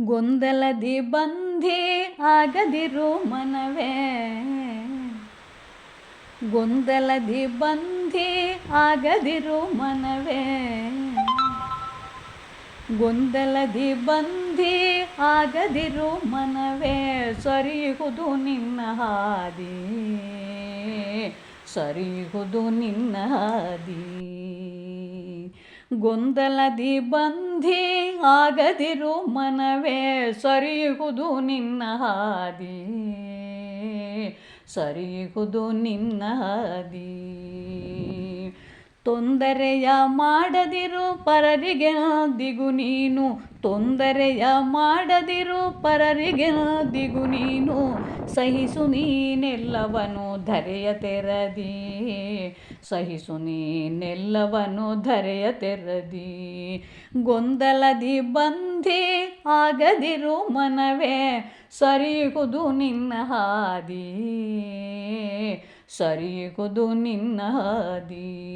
ಗೊಂದಲದಿ ಬಂಧಿ ಆಗದಿರು ಮನವೇ. ಗೊಂದಲದಿ ಬಂಧಿ ಆಗದಿರು ಮನವೇ. ಗೊಂದಲದಿ ಬಂಧಿ ಆಗದಿರು ಮನವೇ. ಸರಿಹುದು ನಿನ್ನ ಹಾದಿ. ಸರಿಹುದು ನಿನ್ನ ಹಾದಿ. ಗೊಂದಲದಿ ಬಂಧಿ ಆಗದಿರು ಮನವೇ ಸರಿಹುದು ನಿನ್ನ ಹಾದಿ. ಸರಿಹುದು ನಿನ್ನ ಹಾದಿ. ತೊಂದರೆಯ ಮಾಡದಿರು ಪರರಿಗೆ ದಿಗು ನೀನು ತೊಂದರೆಯ ಮಾಡದಿರು ಪರರಿಗೆ ದಿಗು ನೀನು, ಸಹಿಸು ನೀನೆಲ್ಲವನು ಧರೆಯ ತೆರದಿ. ಸಹಿಸು ನೀನೆಲ್ಲವನು ಧರೆಯ ತೆರದಿ. ಗೊಂದಲದಿ ಬಂಧಿ ಆಗದಿರು ಮನವೇ, ಸರಿಯುವುದು ನಿನ್ನ ಹಾದಿ. ಸರಿಯುವುದು ನಿನ್ನ ಹಾದಿ.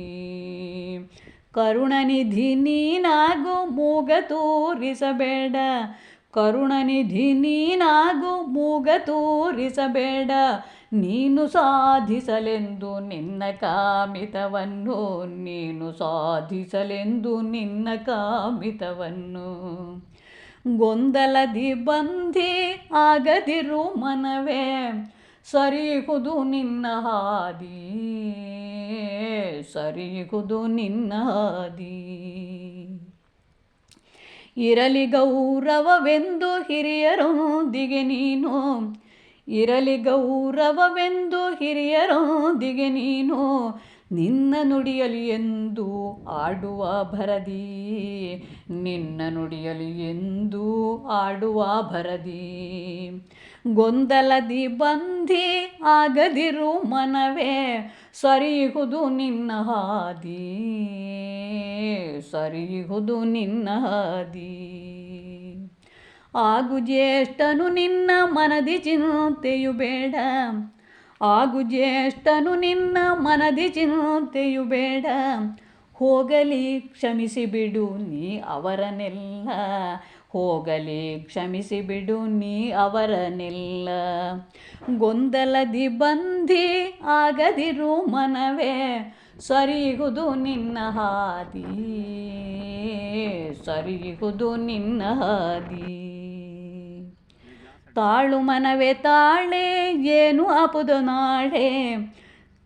ಕರುಣನಿಧಿ ನೀನಾಗು ಮೂಗ ತೋರಿಸಬೇಡ. ಕರುಣನಿಧಿ ನೀನಾಗು ಮೂಗ ತೋರಿಸಬೇಡ. ನೀನು ಸಾಧಿಸಲೆಂದು ನಿನ್ನ ಕಾಮಿತವನ್ನು, ನೀನು ಸಾಧಿಸಲೆಂದು ನಿನ್ನ ಕಾಮಿತವನ್ನು. ಗೊಂದಲದಿ ಬಂಧಿ ಆಗದಿರು ಮನವೇ, ಸರಿಹುದು ನಿನ್ನ ಹಾದಿ. ಸರಿಹುದು ನಿನ್ನಾದಿ. ಇರಲಿ ಗೌರವವೆಂದು ಹಿರಿಯರೊಂದಿಗೆ ನೀನು ಇರಲಿ ಗೌರವವೆಂದು ಹಿರಿಯರೊಂದಿಗೆ ನೀನು ನಿನ್ನ ನುಡಿಯಲಿ ಎಂದು ಆಡುವ ಭರದಿ, ನಿನ್ನ ನುಡಿಯಲಿ ಎಂದು ಆಡುವ ಭರದಿ. ಗೊಂದಲದಿ ಬಂಧಿ ಆಗದಿರು ಮನವೇ ಸರಿಹುದು ನಿನ್ನ ಹಾದಿ ಸರಿಹುದು ನಿನ್ನ ಹಾದಿ. ಆಗು ಜ್ಯೇಷ್ಠನು ನಿನ್ನ ಮನದಿ ಚಿಂತೆಯು ಬೇಡ ಆಗು ಜ್ಯೇಷ್ಠನು ನಿನ್ನ ಮನದಿ ಚಿಂತೆಯು ಬೇಡ. ಹೋಗಲಿ ಕ್ಷಮಿಸಿ ಬಿಡು ನೀ ಅವರನೆಲ್ಲ. ಹೋಗಲಿ ಕ್ಷಮಿಸಿ ಬಿಡು ನೀ ಅವರನೆಲ್ಲ. ಗೊಂದಲದಿ ಬಂದಿ ಆಗದಿರು ಮನವೇ. ಸರಿಯುವುದು ನಿನ್ನ ಹಾದಿ, ಸರಿಯುವುದು ನಿನ್ನ ಹಾದಿ. ತಾಳು ಮನವೇ ತಾಳೆ, ಏನು ಅಪುದ ನಾಳೆ?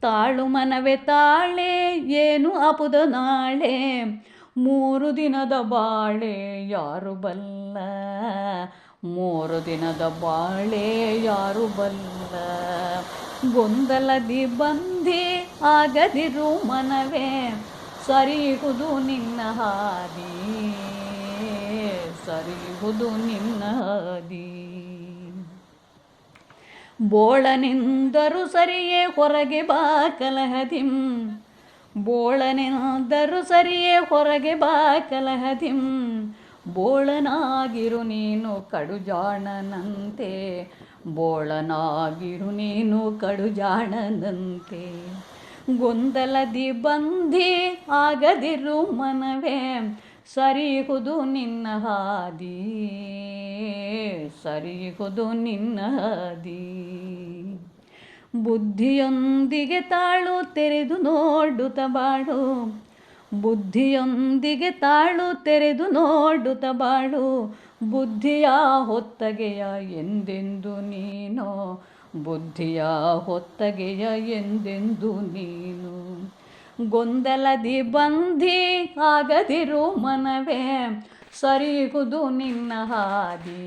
ತಾಳು ಮನವೇ ತಾಳೆ, ಏನು ಅಪುದ ನಾಳೆ? ಮೂರು ದಿನದ ಬಾಳೆ ಯಾರು ಬಲ್ಲ? ಮೂರು ದಿನದ ಬಾಳೆ ಯಾರು ಬಲ್ಲ? ಗೊಂದಲದಿ ಬಂದಿ ಆಗದಿರು ಮನವೇ? ಸರಿಹುದು ನಿನ್ನ ಹಾದಿ, ಸರಿಹುದು ನಿನ್ನ ಹಾದಿ. ಬೋಳನೆಂದರು ಸರಿಯೇ ಹೊರಗೆ ಬಾ ಕಲಹದಿಂ. ಬೋಳನೆಂದರು ಸರಿಯೇ ಹೊರಗೆ ಬಾ ಕಲಹದಿಂ. ಬೋಳನಾಗಿರು ನೀನು ಕಡುಜಾಣನಂತೆ. ಬೋಳನಾಗಿರು ನೀನು ಕಡುಜಾಣನಂತೆ. ಗೊಂದಲದಿ ಬಂಧಿ ಆಗದಿರು ಮನವೇ. ಸರಿಹುದು ನಿನ್ನ ಹಾದಿ. ಸರಿಹುದು ನಿನ್ನ ಹಾದಿ. ಬುದ್ಧಿಯೊಂದಿಗೆ ತಾಳು ತೆರೆದು ನೋಡುತ್ತ ಬಾಳು. ಬುದ್ಧಿಯೊಂದಿಗೆ ತಾಳು ತೆರೆದು ನೋಡುತ್ತ ಬಾಳು. ಬುದ್ಧಿಯ ಹೊತ್ತಗೆಯ ಎಂದೆಂದು ನೀನು. ಬುದ್ಧಿಯ ಹೊತ್ತಗೆಯ ಎಂದೆಂದು ನೀನು. ಗೊಂದಲದಿ ಬಂಧಿ ಆಗದಿರು ಮನವೇ, ಸರಿಹುದು ನಿನ್ನ ಹಾದಿ,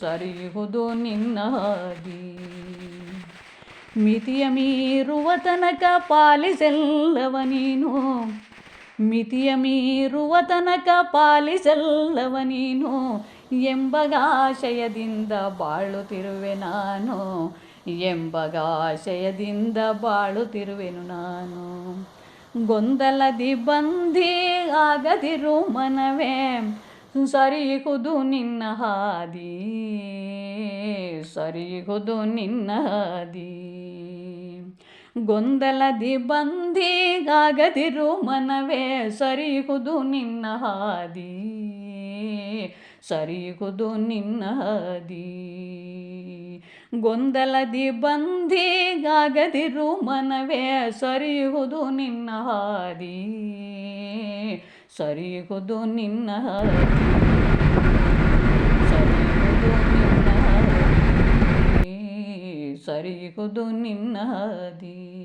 ಸರಿಹುದು ನಿನ್ನ ಹಾದಿ. ಮಿತಿಯ ಮೀರುವ ತನಕ ಪಾಲಿಸೆಲ್ಲವ ನೀನು, ಮಿತಿಯ ಮೀರುವ ತನಕ ಪಾಲಿಸೆಲ್ಲವ ನೀನು, ಎಂಬಗಾಶಯದಿಂದ ಬಾಳುತ್ತಿರುವೆ ನಾನು. ಎಂಬಗಾಶಯದಿಂದ ಬಾಳುತ್ತಿರುವೆನು ನಾನು. ಗೊಂದಲದಿ ಬಂದಿ ಆಗದಿರು ಮನವೇ ಸರಿಹುದು ನಿನ್ನ ಹಾದಿ ಸರಿಹುದು ನಿನ್ನ ಹಾದಿ. ಗೊಂದಲದಿ ಬಂದಿಗಾಗದಿರು ಮನವೇ ಸರಿಹುದು ನಿನ್ನ ಹಾದಿ ಸರಿಯುವುದು ನಿನ್ನ ಹಾದಿ. ಗೊಂದಲದಿ ಬಂದಿಗಾಗದಿರು ಮನವೇ ಸರಿಯುವುದು ನಿನ್ನ ಹಾದಿ. ಸರಿಯುವುದು ನಿನ್ನ ಹಾದಿ. ಸರಿಯುವುದು ನಿನ್ನ ಹಾದಿ. ಸರಿಯುವುದು ನಿನ್ನ ಹಾದಿ.